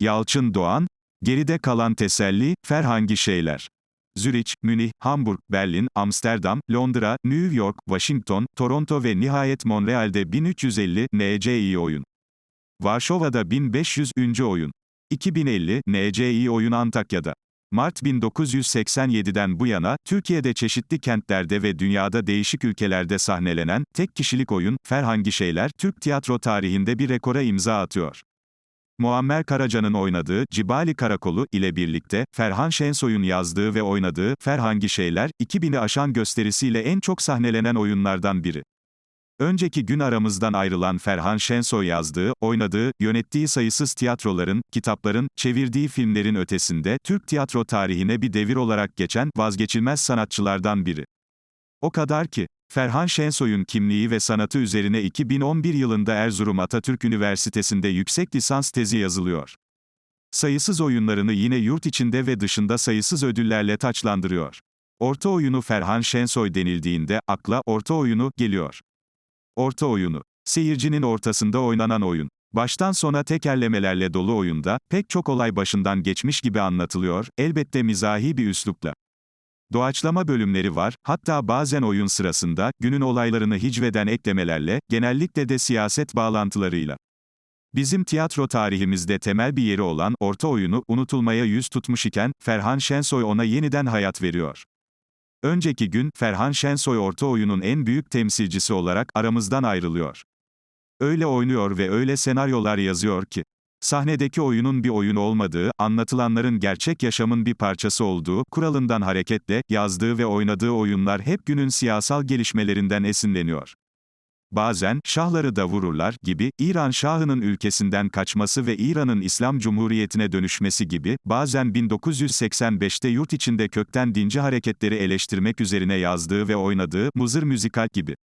Yalçın Doğan, geride kalan teselli, Ferhangi şeyler. Zürich, Münih, Hamburg, Berlin, Amsterdam, Londra, New York, Washington, Toronto ve nihayet Montreal'de 1350 NCI oyun. Varşova'da 1500 üncü oyun. 2050 NCI oyun Antakya'da. Mart 1987'den bu yana, Türkiye'de çeşitli kentlerde ve dünyada değişik ülkelerde sahnelenen, tek kişilik oyun, Ferhangi Şeyler, Türk tiyatro tarihinde bir rekora imza atıyor. Muammer Karaca'nın oynadığı Cibali Karakolu ile birlikte, Ferhan Şensoy'un yazdığı ve oynadığı Ferhangi Şeyler, 2000'i aşan gösterisiyle en çok sahnelenen oyunlardan biri. Önceki gün aramızdan ayrılan Ferhan Şensoy yazdığı, oynadığı, yönettiği sayısız tiyatroların, kitapların, çevirdiği filmlerin ötesinde, Türk tiyatro tarihine bir devir olarak geçen, vazgeçilmez sanatçılardan biri. O kadar ki, Ferhan Şensoy'un kimliği ve sanatı üzerine 2011 yılında Erzurum Atatürk Üniversitesi'nde yüksek lisans tezi yazılıyor. Sayısız oyunlarını yine yurt içinde ve dışında sayısız ödüllerle taçlandırıyor. Orta oyunu Ferhan Şensoy denildiğinde akla orta oyunu geliyor. Orta oyunu. Seyircinin ortasında oynanan oyun. Baştan sona tekerlemelerle dolu oyunda, pek çok olay başından geçmiş gibi anlatılıyor, elbette mizahi bir üslupla. Doğaçlama bölümleri var, hatta bazen oyun sırasında, günün olaylarını hicveden eklemelerle, genellikle de siyaset bağlantılarıyla. Bizim tiyatro tarihimizde temel bir yeri olan orta oyunu unutulmaya yüz tutmuş iken, Ferhan Şensoy ona yeniden hayat veriyor. Önceki gün, Ferhan Şensoy orta oyunun en büyük temsilcisi olarak aramızdan ayrılıyor. Öyle oynuyor ve öyle senaryolar yazıyor ki, sahnedeki oyunun bir oyun olmadığı, anlatılanların gerçek yaşamın bir parçası olduğu, kuralından hareketle, yazdığı ve oynadığı oyunlar hep günün siyasal gelişmelerinden esinleniyor. Bazen, şahları da vururlar gibi, İran şahının ülkesinden kaçması ve İran'ın İslam Cumhuriyeti'ne dönüşmesi gibi, bazen 1985'te yurt içinde kökten dinci hareketleri eleştirmek üzerine yazdığı ve oynadığı, Muzır Müzikal gibi.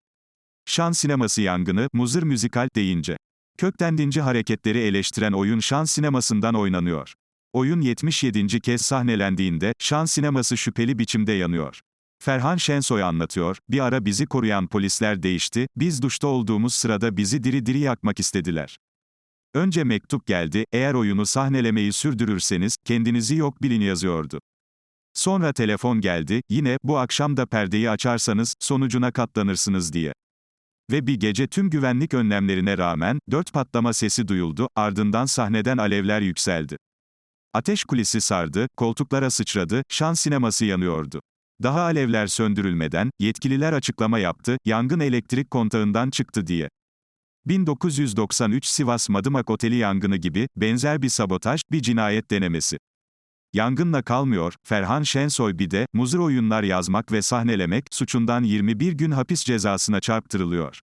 Şan sineması yangını, Muzır Müzikal deyince. Kökten hareketleri eleştiren oyun şan sinemasından oynanıyor. Oyun 77. kez sahnelendiğinde, şan sineması şüpheli biçimde yanıyor. Ferhan Şensoy anlatıyor, bir ara bizi koruyan polisler değişti, biz duşta olduğumuz sırada bizi diri diri yakmak istediler. Önce mektup geldi, eğer oyunu sahnelemeyi sürdürürseniz, kendinizi yok bilin yazıyordu. Sonra telefon geldi, yine, bu akşam da perdeyi açarsanız, sonucuna katlanırsınız diye. Ve bir gece tüm güvenlik önlemlerine rağmen, dört patlama sesi duyuldu, ardından sahneden alevler yükseldi. Ateş kulisi sardı, koltuklara sıçradı, şan sineması yanıyordu. Daha alevler söndürülmeden, yetkililer açıklama yaptı, yangın elektrik kontağından çıktı diye. 1993 Sivas Madımak Oteli yangını gibi, benzer bir sabotaj, bir cinayet denemesi. Yangınla kalmıyor, Ferhan Şensoy bir de, muzur oyunlar yazmak ve sahnelemek, suçundan 21 gün hapis cezasına çarptırılıyor.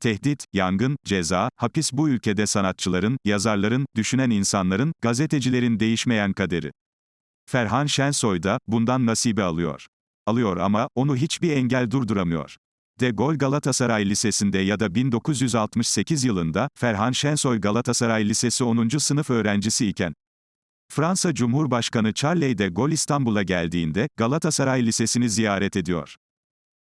Tehdit, yangın, ceza, hapis bu ülkede sanatçıların, yazarların, düşünen insanların, gazetecilerin değişmeyen kaderi. Ferhan Şensoy da, bundan nasibi alıyor. Alıyor ama, onu hiçbir engel durduramıyor. De Gaulle Galatasaray Lisesi'nde ya da 1968 yılında, Ferhan Şensoy Galatasaray Lisesi 10. sınıf öğrencisi iken, Fransa Cumhurbaşkanı Charles de Gaulle İstanbul'a geldiğinde, Galatasaray Lisesi'ni ziyaret ediyor.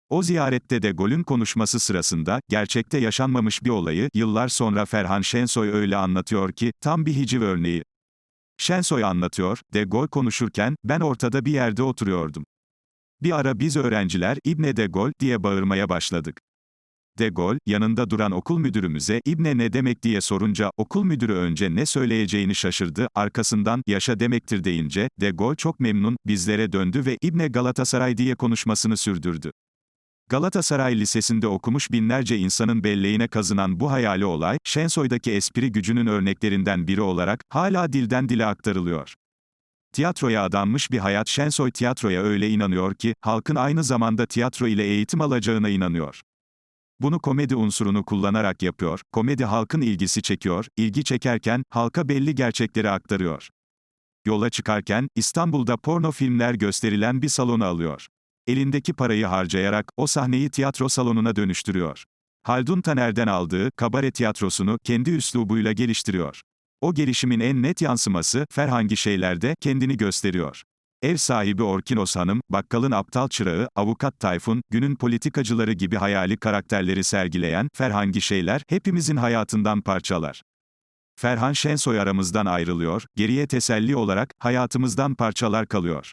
O ziyarette de Gaulle'ün konuşması sırasında, gerçekte yaşanmamış bir olayı, yıllar sonra Ferhan Şensoy öyle anlatıyor ki, tam bir hiciv örneği. Şensoy anlatıyor, de Gaulle konuşurken, ben ortada bir yerde oturuyordum. Bir ara biz öğrenciler, İbne de Gaulle, diye bağırmaya başladık. De Gaulle, yanında duran okul müdürümüze, İbne ne demek diye sorunca, okul müdürü önce ne söyleyeceğini şaşırdı, arkasından, yaşa demektir deyince, De Gaulle çok memnun, bizlere döndü ve İbne Galatasaray diye konuşmasını sürdürdü. Galatasaray Lisesi'nde okumuş binlerce insanın belleğine kazınan bu hayali olay, Şensoy'daki espri gücünün örneklerinden biri olarak, hala dilden dile aktarılıyor. Tiyatroya adanmış bir hayat Şensoy tiyatroya öyle inanıyor ki, halkın aynı zamanda tiyatro ile eğitim alacağına inanıyor. Bunu komedi unsurunu kullanarak yapıyor, komedi halkın ilgisi çekiyor, ilgi çekerken, halka belli gerçekleri aktarıyor. Yola çıkarken, İstanbul'da porno filmler gösterilen bir salonu alıyor. Elindeki parayı harcayarak, o sahneyi tiyatro salonuna dönüştürüyor. Haldun Taner'den aldığı, kabare tiyatrosunu, kendi üslubuyla geliştiriyor. O gelişimin en net yansıması, Ferhangi şeylerde, kendini gösteriyor. Ev sahibi Orkinos Hanım, bakkalın aptal çırağı, avukat Tayfun, günün politikacıları gibi hayali karakterleri sergileyen, Ferhangi şeyler, hepimizin hayatından parçalar. Ferhan Şensoy aramızdan ayrılıyor, geriye teselli olarak, hayatımızdan parçalar kalıyor.